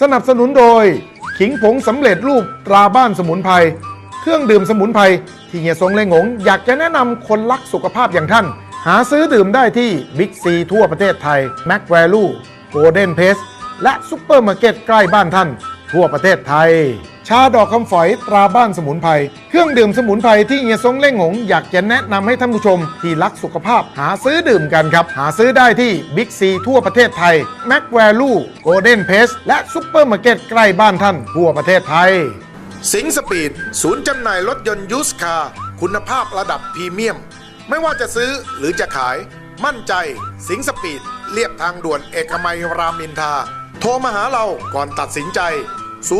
สนับสนุนโดย ขิงผงสำเร็จรูปตราบ้านสมุนไพรเครื่องดื่มสมุนไพรที่เฮียทรงเลงหง อยากจะแนะนำคนรักสุขภาพอย่างท่าน หาซื้อดื่มได้ที่บิ๊กซีทั่วประเทศไทยแม็กแวลูโกลเด้นเพสและซุปเปอร์มาร์เก็ตใกล้บ้านท่าน ทั่วประเทศไทย ชาดอกคำฝอยตราบ้านสมุนไพรเครื่องดื่มสมุนไพรที่เฮียซงเล่งหง อยากจะแนะนำให้ท่านผู้ชม ที่รักสุขภาพหาซื้อดื่มกันครับ หาซื้อได้ที่บิ๊กซีทั่วประเทศไทยแม็กแวลูโกลเด้นเพสและซุปเปอร์มาร์เก็ตใกล้บ้านท่าน ทั่วประเทศไทย สิงสปีด ศูนย์จำหน่ายรถยนต์ยูสคาร์คุณภาพระดับพรีเมียม ไม่ว่าจะซื้อหรือจะขาย มั่นใจ สิงสปีดเรียบทางด่วนเอกมัยรามอินทราโทรมาหาเราก่อนตัดสินใจ 089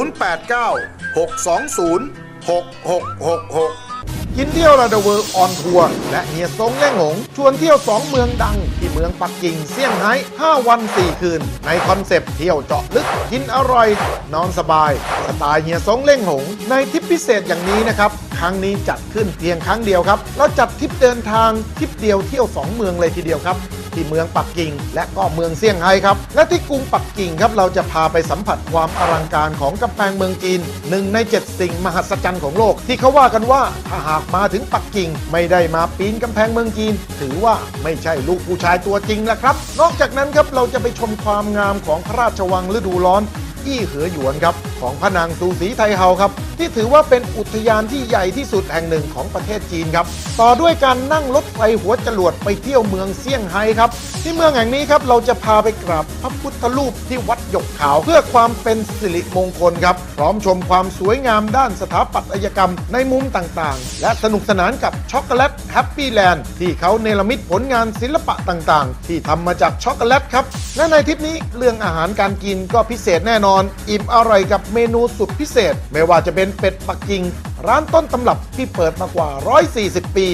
620 6666กินเที่ยวระเดเวอร์ออนทัวร์และเฮียซงเล่งหง ชวนเที่ยว 2 เมืองดัง ที่เมืองปักกิ่งเซี่ยงไฮ้5วัน 4 คืน ในคอนเซปต์เที่ยวเจาะลึกกินอร่อย นอนสบาย สไตล์เฮียซงเล่งหง ในทริปพิเศษอย่างนี้นะครับ ครั้งนี้จัดขึ้นเพียงครั้งเดียวครับเราจัดทริปเดินทางทริปเดียวเที่ยว 2 เมืองเลยทีเดียวครับ ที่เมืองปักกิ่ง และก็เมืองเซี่ยงไฮ้ครับ และที่กรุงปักกิ่งครับเราจะพาไปสัมผัสความอลังการของกำแพงเมืองจีนหนึ่งใน 7 สิ่งมหัศจรรย์ของโลก ที่เขาว่ากันว่าถ้าหากมาถึงปักกิ่ง ไม่ได้มาปีนกำแพงเมืองจีน ถือว่าไม่ใช่ลูกผู้ชายตัวจริงแล้วครับ นอกจากนั้นครับเราจะไปชมความงามของพระราชวังฤดูร้อนอี้เหอหยวนครับ ของพนางซูสีไทเฮาครับ ที่ถือว่าเป็นอุทยานที่ใหญ่ที่สุดแห่งหนึ่งของประเทศจีนครับ ต่อด้วยการนั่งรถไฟหัวจรวดไปเที่ยวเมืองเซี่ยงไฮ้ครับ ที่เมืองแห่งนี้ครับเราจะพาไปกราบพระพุทธรูปที่วัดหยกขาวเพื่อความเป็นสิริมงคลครับ พร้อมชมความสวยงามด้านสถาปัตยกรรมในมุมต่างๆ และสนุกสนานกับช็อกโกแลตแฮปปี้แลนด์ที่เขาเนรมิตผลงานศิลปะต่างๆ ที่ทำมาจากช็อกโกแลตครับและในทริปนี้เรื่องอาหารการกินก็พิเศษแน่นอน อิ่มอร่อยกับเมนูสุดพิเศษ ไม่ว่าจะเป็นเป็ดปักกิ่งร้านต้นตำรับที่เปิดมากว่า 140 ปี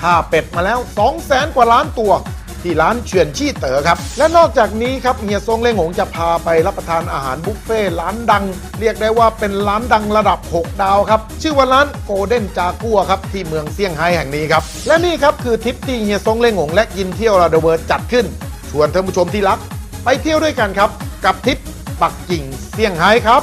ค่าเป็ดมาแล้ว 200,000 กว่าล้านตัว ที่ร้านเฉื่อนชี่เต๋อครับ และนอกจากนี้ครับเฮียซงเล่งหงจะพาไปรับประทานอาหารบุฟเฟ่ร้านดัง เรียกได้ว่าเป็นร้านดังระดับ 6 ดาวครับ ชื่อว่าร้านโกลเด้นจากัวครับที่เมืองเซี่ยงไฮ้แห่งนี้ครับ และนี่ครับคือทริปที่เฮียซงเล่งหงและกินเที่ยวราเดเวิร์ดจัดขึ้น ชวนท่านผู้ชมที่รัก ไปเที่ยวด้วยกันครับ กับทริปปักกิ่งเซี่ยงไฮ้ครับ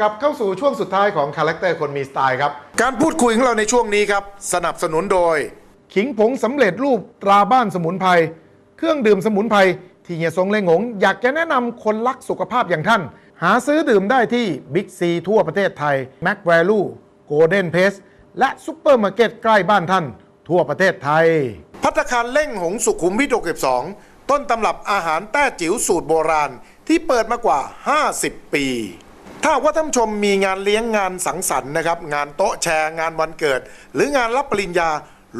กลับเข้าสู่ช่วงสุดท้ายของคาแรคเตอร์คนมีสไตล์ครับ การพูดคุยของเราในช่วงนี้ครับ สนับสนุนโดย ขิงผงสำเร็จรูปตราบ้านสมุนไพรเครื่องดื่มสมุนไพรที่เฮียซงเล่งหง อยากจะแนะนำคนรักสุขภาพอย่างท่าน หาซื้อดื่มได้ที่บิ๊กซีทั่วประเทศไทยแม็กแวลูโกลเด้นเพสและซุปเปอร์มาร์เก็ตใกล้บ้านท่าน ทั่วประเทศไทย พัตตาคารเล่งหงสุขุมวิท62ต้นตำรับอาหารแต้จิ๋วสูตรโบราณที่เปิดมากว่า 50 ปี ถ้าหากว่าท่านผู้ชมมีงานเลี้ยงงานสังสรรค์นะครับ งานโต๊ะแชร์งานวันเกิด หรืองานรับปริญญา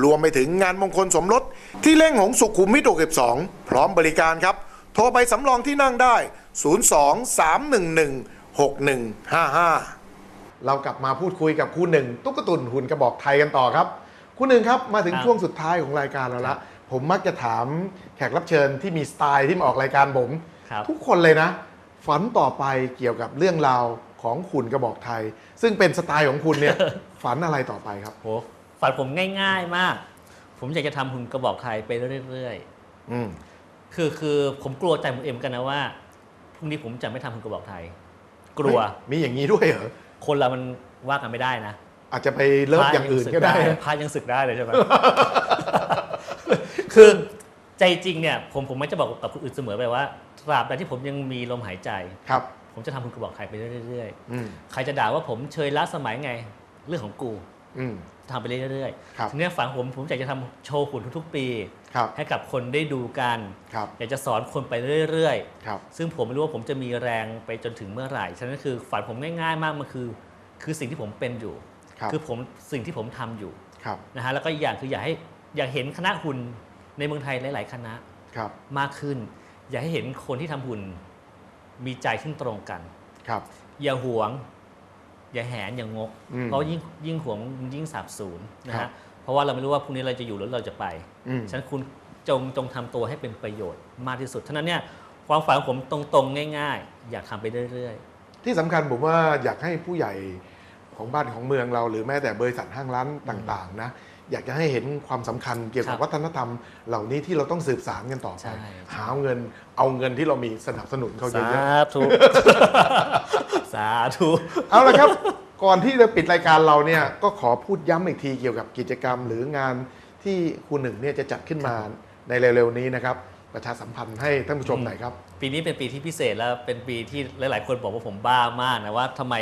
รวมไปถึงงานมงคลสมรส ที่เล่งหงสุขุมวิท62พร้อมบริการครับ โทรไปสำรองที่นั่งได้ 02-311-6155 เรากลับมาพูดคุยกับครูหนึ่ง ตุ๊กตุนหุ่นกระบอกไทยกันต่อครับครูหนึ่งครับมาถึงครับช่วงสุดท้ายของรายการเราละผมมักจะถามแขกรับเชิญที่มีสไตล์ที่มาออกรายการผมครับทุกคนเลยนะ ฝันต่อไปเกี่ยวกับเรื่องราวของขุนกระบอกไทย ซึ่งเป็นสไตล์ของคุณเนี่ย ฝันอะไรต่อไปครับโหฝันผมง่าย ๆมาก ผมอยากจะทำหุ่นกระบอกไทยไปเรื่อยอืมๆคือคือผมกลัวใจผมเองเหมือนกันนะว่าพรุ่งนี้ผมจะไม่ทำหุ่นกระบอกไทย กลัวเฮ้ยมีอย่างนี้ด้วยเหรอคนเรามันว่ากันไม่ได้นะอาจจะไปเลิฟอย่างอื่นก็ได้พระยังศึกได้เลยใช่ไหมคือใจจริงเนี่ย ผมผมไม่จะบอกกับคนอื่นเสมอไปว่า ตราบใดที่ผมยังมีลมหายใจ ครับ ผมจะทำหุ่นกระบอกไทยไปเรื่อยอืมๆ ใครจะด่าว่าผมเชยล้าสมัยไงเรื่องของกูอืม ทำไปเรื่อยครับ ๆทีเนี้ยฝันผมผมอยากจะทำโชว์หุ่นทุกๆ ปี ครับ ให้กับคนได้ดูกัน ครับ อยากจะสอนคนไปเรื่อยครับ ๆ ซึ่งผมไม่รู้ว่าผมจะมีแรงไปจนถึงเมื่อไหร่ ฉะนั้นคือฝันผมง่ายๆมากมันคือ คือสิ่งที่ผมเป็นอยู่ ครับอผมสิ่งที่ผมทำอยู่ครับ นะฮะแล้วก็อีกอย่างคืออยากให้อยากเห็นคณะหุ่นในเมืองไทยหลาย ๆ คณะครับ มากขึ้น อยากให้เห็นคนที่ทำหุ่นมีใจที่ตรงกันครับ อย่าหวง อย่าแหนอย่างงกอืมเพราะยิ่งยิ่งหวงยิ่งสาบสูญนะครัฮะบเพราะว่าเราไม่รู้ว่าพรุ่งนี้เราจะอยู่หรือเราจะไปอืมฉะนั้นคุณจงจงทำตัวให้เป็นประโยชน์มากที่สุดฉะนั้นเนี่ยความฝันของผมตรงๆ ง่าย ๆ อยากทำไปเรื่อยที่สำคัญผมว่าอยากให้ผู้ใหญ่ของบ้านของเมืองเรา หรือแม้แต่บริษัทห้างร้านต่าง ๆ นะ อยากจะให้เห็นความสำคัญเกี่ยวกับครับวัฒนธรรม เหล่านี้ที่เราต้องสืบสานกันต่อใช่ไป หาเงินเอาเงินที่เรามีสนับสนุนเขาๆเยสาอะธุสาธุๆเอาละครับ ก่อนที่จะปิดรายการเราเนี่ยก็ขอพูดย้ำอีกทีเกี่ยวกับกิจกรรม หรืองานที่คุณหนึ่งเนี่ยจะจัดขึ้นมาในเร็วๆนี้นะครับประชาสัมพันธ์ให้ท่านผู้ชมหน่อยครับ ปีนี้เป็นปีที่พิเศษแล้วเป็นปีที่หลาย ๆ คนบอกว่าผมบ้ามากนะว่าทำไม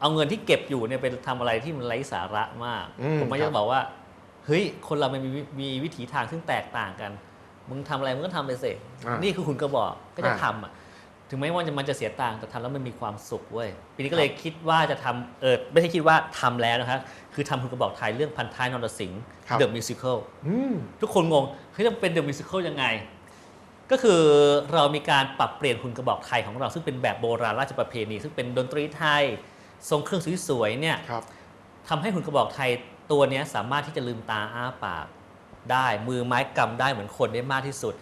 เอาเงินที่เก็บอยู่เนี่ยไปทำอะไรที่มันไร้สาระมากอืมผมไม่ครัจะบบอกว่า เฮ้ย คนเรามันมีวิมีวิถีทางซึ่งแตกต่างกัน มึงทำอะไรมึงก็ทำไปสิอ่านี่นี่คือคุณกระบอกก็จะอ่าทำอะ ถึงแม้ว่ามันจะเสียตังค์แต่ทำแล้วมันมีความสุขเว้ย ปีนี้ก็เลยคิดว่าจะทำเออไม่ใช่คิดว่าทำแล้วนะครับคือทำคุณกระบอกไทยเรื่องพันท้ายนรสิงห์ครับเดอะมิวสิควลอืมทุกคนงงเฮ้ยจะเป็นเดอะมิวสิควลยังไง ก็คือเรามีการปรับเปลี่ยนหุ่นกระบอกไทยของเรา ซึ่งเป็นแบบโบราณราชประเพณี ซึ่งเป็นดนตรีไทยทรงเครื่องสวยๆเนี่ยครับทำให้หุ่นกระบอกไทย ตัวเนี้ยสามารถที่จะลืมตาอ้าปากได้ มือไม้กำได้เหมือนคนได้มากที่สุด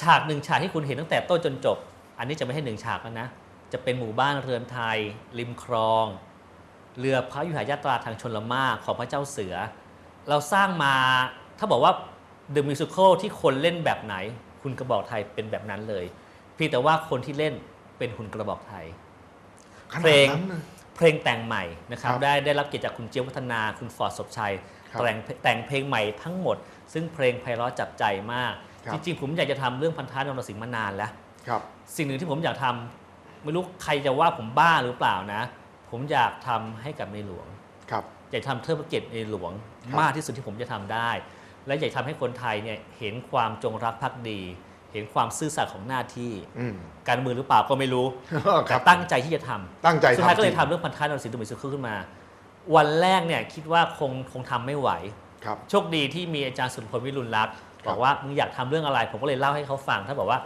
ฉากหนึ่งฉากที่คุณเห็นตั้งแต่ต้นจนจบ อันนี้จะไม่ใช่หนึ่งฉากแล้วนะ จะเป็นหมู่บ้านเรือนไทย ริมคลอง เรือพระยุหายาตราทางชนละมากของพระเจ้าเสือ เราสร้างมาถ้าบอกว่า The Musical ที่คนเล่นแบบไหน คุณกระบอกไทยเป็นแบบนั้นเลยเพียงแต่ว่าคนที่เล่นเป็นหุ่นกระบอกไทยขนาเพลดงนั้นนะ เพลงแต่งใหม่นะครับครับได้ได้รับเกียรติจากคุณเจี๊ยบวัฒนาคุณฟอร์ดศพชัยครับแต่งแต่งเพลงใหม่ทั้งหมด ซึ่งเพลงไพเราะจับใจมากครับจริงๆ ผมอยากจะทำเรื่องพันท้ายนรสิงห์มานานแล้วครับสิ่งหนึ่งที่ผมอยากทำไม่รู้ใครจะว่าผมบ้าหรือเปล่านะ ผมอยากทำให้กับในหลวงครับอยากทำเทิดพระเกียรติในหลวงครับมากที่สุดที่ผมจะทำได้ และอยากทำให้คนไทยเนี่ยเห็นความจงรักภักดี เห็นความซื่อสัตย์ของหน้าที่อืม การเมืองหรือเปล่าก็ไม่รู้คแต่รับตั้งใจที่จะทำตั้งใจสุดท้ายก็เลยจริงทำเรื่องพันท้ายนรสิงห์ตุมิสุขขึ้นมา วันแรกเนี่ยคิดว่าคงคงทำไม่ไหว ครับ โชคดีที่มีอาจารย์สุนพลวิรุณรักษ์ครับ บอกว่ามึงอยากทำเรื่องอะไร ผมก็เลยเล่าให้เขาฟังท่านบอกว่า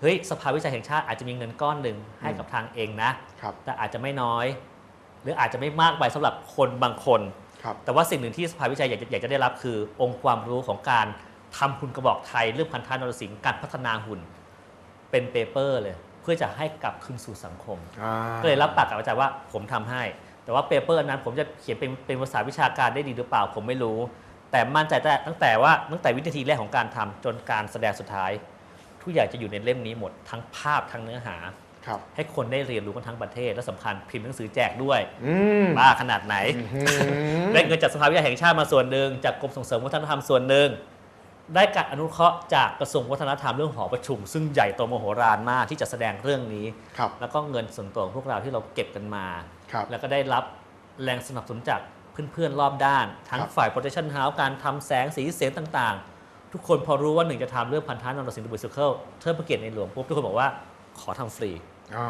เฮ้ยสภาวิจัยแห่งชาติอาจจะมีเงินก้อนหนึ่งให้กับทางเองนะ ครับแต่อาจจะไม่น้อย หรืออาจจะไม่มากไปสำหรับคนบางคน ครับ แต่ว่าสิ่งหนึ่งที่สภาวิจัยอยากจะอยากจะได้รับคือองค์ความรู้ของการ ทำหุ่นกระบอกไทยเรื่องพันธะนรสิงห์การพัฒนาหุ่นเป็นเปเปอร์เลยเพื่อจะให้กลับคืนสู่สังคมอ่าก็เลยรับปากกับอาจารย์ว่าผมทำให้ แต่ว่าเปเปอร์นั้นผมจะเขียนเป็นเป็นภาษาวิชาการได้ดีหรือเปล่าผมไม่รู้ แต่มั่นใจแต่ตั้งแต่ว่าตั้งแต่วินาทีแรกของการทำจนการแสดงสุดท้าย ทุกอย่างจะอยู่ในเล่มนี้หมดทั้งภาพทั้งเนื้อหาครับให้คนได้เรียนรู้กันทั้งประเทศและสำคัญพิมพ์หนังสือแจกด้วยอืมบ้าขนาดไหนอืมได้เงินจากสภาวิทยาแห่งชาติมาส่วนหนึ่งจากกรมส่งเสริมวัฒนธรรมส่วนหนึ่ง ได้การอนุเคราะห์จากกระทรวงวัฒนธรรมเรื่องหอประชุม ซึ่งใหญ่โตมโหฬารมากที่จะแสดงเรื่องนี้ ครับ แล้วก็เงินส่วนตัวของพวกเราที่เราเก็บกันมา ครับ แล้วก็ได้รับแรงสนับสนุนจากเพื่อนๆ รอบด้าน ทั้งครับ ฝ่าย Protection House การทำแสงสีเสียงต่างๆ ทุกคนพอรู้ว่าหนึ่งจะทำเรื่องพันธะนรสิงห์ดุบิสเคิลเทิดพระเกียรติในหลวงปุ๊บทุกคนบอกว่าขอทำฟรี อ่า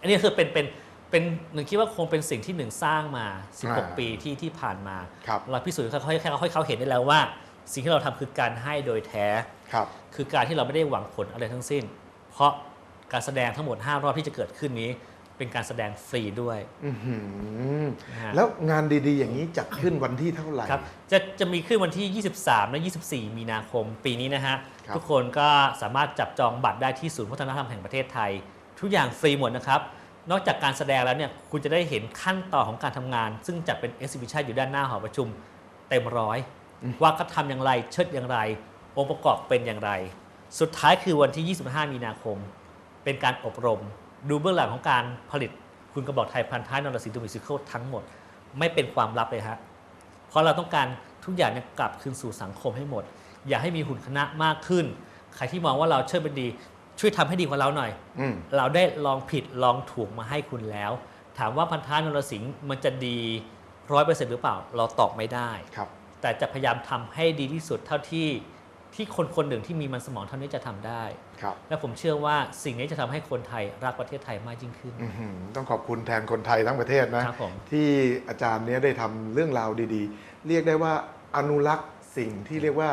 อันนี้คือเป็นเป็นเป็นหนึ่งคิดว่าคงเป็นสิ่งที่หนึ่งสร้างมา อ่า16 ปีที่ที่ผ่านมา ครับ เราพิสูจน์ให้เขาให้เขาให้เขาเห็นได้แล้วว่า สิ่งที่เราทำคือการให้โดยแท้ครับคือการที่เราไม่ได้หวังผลอะไรทั้งสิ้น เพราะการแสดงทั้งหมด 5 รอบที่จะเกิดขึ้นนี้ เป็นการแสดงฟรีด้วยอื้อหือนะฮะแล้วงานดีๆ อย่างนี้จัดขึ้นวันที่เท่าไหร่ครับจะจะมีขึ้นวันที่ 23 และ 24 มีนาคมปีนี้นะฮะครับทุกคนก็สามารถจับจองบัตรได้ที่ศูนย์วัฒนธรรมแห่งประเทศไทย ทุกอย่างฟรีหมดนะครับ นอกจากการแสดงแล้วเนี่ยคุณจะได้เห็นขั้นตอนของการทำงาน ซึ่งจัดเป็น exhibition อยู่ด้านหน้าหอประชุมเต็มร้อย ว่าเขาทำอย่างไรเชิดอย่างไร องค์ประกอบเป็นอย่างไร สุดท้ายคือวันที่ 25 มีนาคม เป็นการอบรม ดูเบื้องหลังของการผลิตคุณกระบอกไทยพันท้ายนรสิงห์ดูมิวสิคลทั้งหมด ไม่เป็นความลับเลยฮะเพราะเราต้องการทุกอย่างเนี่ยกลับคืนสู่สังคมให้หมด อย่าให้มีหุ่นคณะมากขึ้น ใครที่มองว่าเราเชิดเป็นดี ช่วยทำให้ดีกว่าเราหน่อย อืมเราได้ลองผิดลองถูกมาให้คุณแล้ว ถามว่าพันท้ายนรสิงห์มันจะดีร้อยเปอร์เซ็นต์หรือเปล่า เราตอบไม่ได้ ครับ แต่จะพยายามทำให้ดีที่สุดเท่าที่ที่คนคนหนึ่งที่มีมันสมองเท่านี้จะทำได้ครับและผมเชื่อว่าสิ่งนี้จะทำให้คนไทยรักประเทศไทยมากยิ่งขึ้นอื้อหือต้องขอบคุณแทนคนไทยทั้งประเทศนะครับผมที่อาจารย์เนี้ยได้ทำเรื่องราวดีๆ เรียกได้ว่าอนุรักษ์สิ่งที่เรียกว่า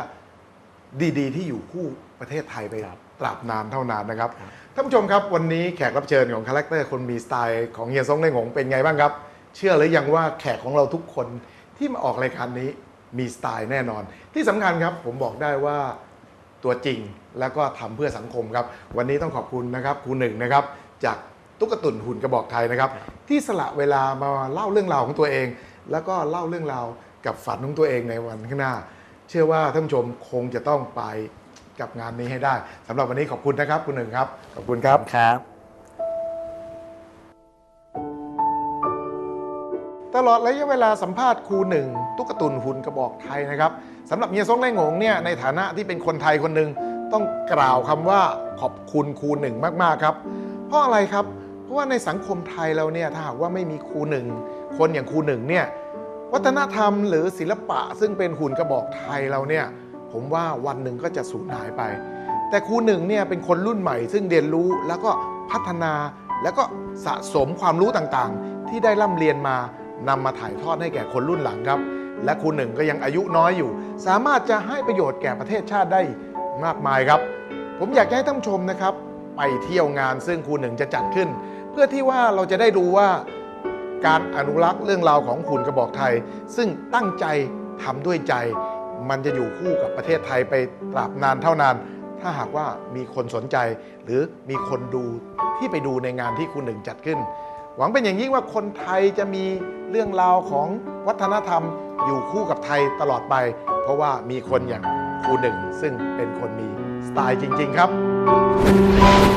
ดีๆ ที่อยู่คู่ประเทศไทยไปครับตราบนานเท่านานนะครับครับท่านผู้ชมครับวันนี้แขกรับเชิญของคาแรคเตอร์คนมีสไตล์ของเฮียซงเล่งหงเป็นไงบ้างครับ เชื่อหรือยังว่าแขกของเราทุกคนที่มาออกรายการนี้ มีสไตล์แน่นอน ที่สำคัญครับผมบอกได้ว่าตัวจริงแล้วก็ทำเพื่อสังคมครับ วันนี้ต้องขอบคุณนะครับครูหนึ่งนะครับจากตุ๊กตุนหุ่นกระบอกไทยนะครับ ที่สละเวลามาเล่าเรื่องราวของตัวเอง แล้วก็เล่าเรื่องราวกับฝันของตัวเองในวันข้างหน้า เชื่อว่าท่านผู้ชมคงจะต้องไปกับงานนี้ให้ได้สำหรับวันนี้ขอบคุณนะครับคุณหนึ่งครับขอบคุณครับ ครับ ตลอดระยะเวลาสัมภาษณ์ครูหนึ่ง ตุ๊กตุนหุ่นกระบอกไทยนะครับสำหรับเฮียซงไล่งงเนี่ยในฐานะที่เป็นคนไทยคนหนึ่งต้องกล่าวคำว่าขอบคุณครูหนึ่งมากๆครับ เพราะอะไรครับ เพราะว่าในสังคมไทยเราเนี่ยถ้าหากว่าไม่มีครูหนึ่งคนอย่างครูหนึ่งเนี่ยวัฒนธรรมหรือศิลปะซึ่งเป็นหุ่นกระบอกไทยเราเนี่ยผมว่าวันหนึ่งก็จะสูญหายไป แต่ครูหนึ่งเนี่ยเป็นคนรุ่นใหม่ ซึ่งเรียนรู้แล้วก็พัฒนาแล้วก็สะสมความรู้ต่างๆ ที่ได้ร่ำเรียนมานำมาถ่ายทอดให้แก่คนรุ่นหลังครับ และครูหนึ่งก็ยังอายุน้อยอยู่ สามารถจะให้ประโยชน์แก่ประเทศชาติได้มากมายครับ ผมอยากให้ท่านชมนะครับ ไปเที่ยวงานซึ่งครูหนึ่งจะจัดขึ้น เพื่อที่ว่าเราจะได้ดูว่าการอนุรักษ์เรื่องราวของหุ่นกระบอกไทย ซึ่งตั้งใจทำด้วยใจ มันจะอยู่คู่กับประเทศไทยไปตราบนานเท่านาน ถ้าหากว่ามีคนสนใจ หรือมีคนดูที่ไปดูในงานที่คุณหนึ่งจัดขึ้น หวังเป็นอย่างยิ่งว่าคนไทยจะมีเรื่องราวของวัฒนธรรม อยู่คู่กับไทยตลอดไป เพราะว่ามีคนอย่างครูหนึ่งซึ่งเป็นคนมีสไตล์จริง ๆ ครับ